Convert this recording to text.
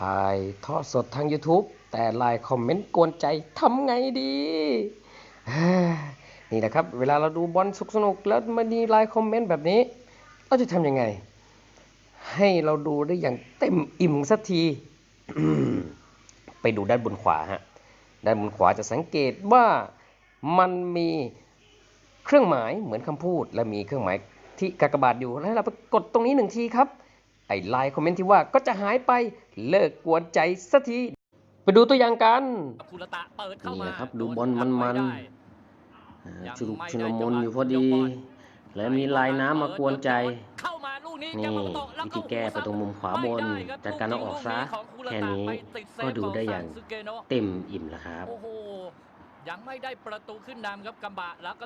ถ่ายทอดสดทาง YouTube แต่ไลน์คอมเมนต์กวนใจทำไงดี นี่นะครับ เวลาเราดูบอลสุกสนุกแล้วมันมีไลน์คอมเมนต์แบบนี้ เราจะทำยังไง ให้เราดูได้อย่างเต็มอิ่มสักที ไปดูด้านบนขวาฮะ ด้านบนขวาจะสังเกตว่ามันมีเครื่องหมายเหมือนคำพูด และมีเครื่องหมายที่กากบาทอยู่ แล้วเราไปกดตรงนี้หนึ่งทีครับ ไอ้ไลน์คอมเมนต์ที่ว่าก็จะหายไปเลิกกวนใจสักที ไปดูตัวอย่างกัน คุรตะเปิดเข้านี่มานะครับดูโบอลมันๆจับไว้ได้ อ่ายังชุลไม่ชุลได้มุนจังหวะอยู่พอดียกบอลและมีลายน้ำมากวนใจ เข้ามาลูกนี้นี่ยามาโตะแล้ววิธีแก้ไปตรงมุมขวาบน ไม่ได้ครับจัดการเอาออกซะ ลูของคุรตะแค่นี้ไปติดเซฟก็ดูได้ขอย่างซนสึเกโนะเต็มอิ่มแล้วครับ โอ้โหยังไม่ได้ประตูขึ้นนำครับกำบะแล้วก็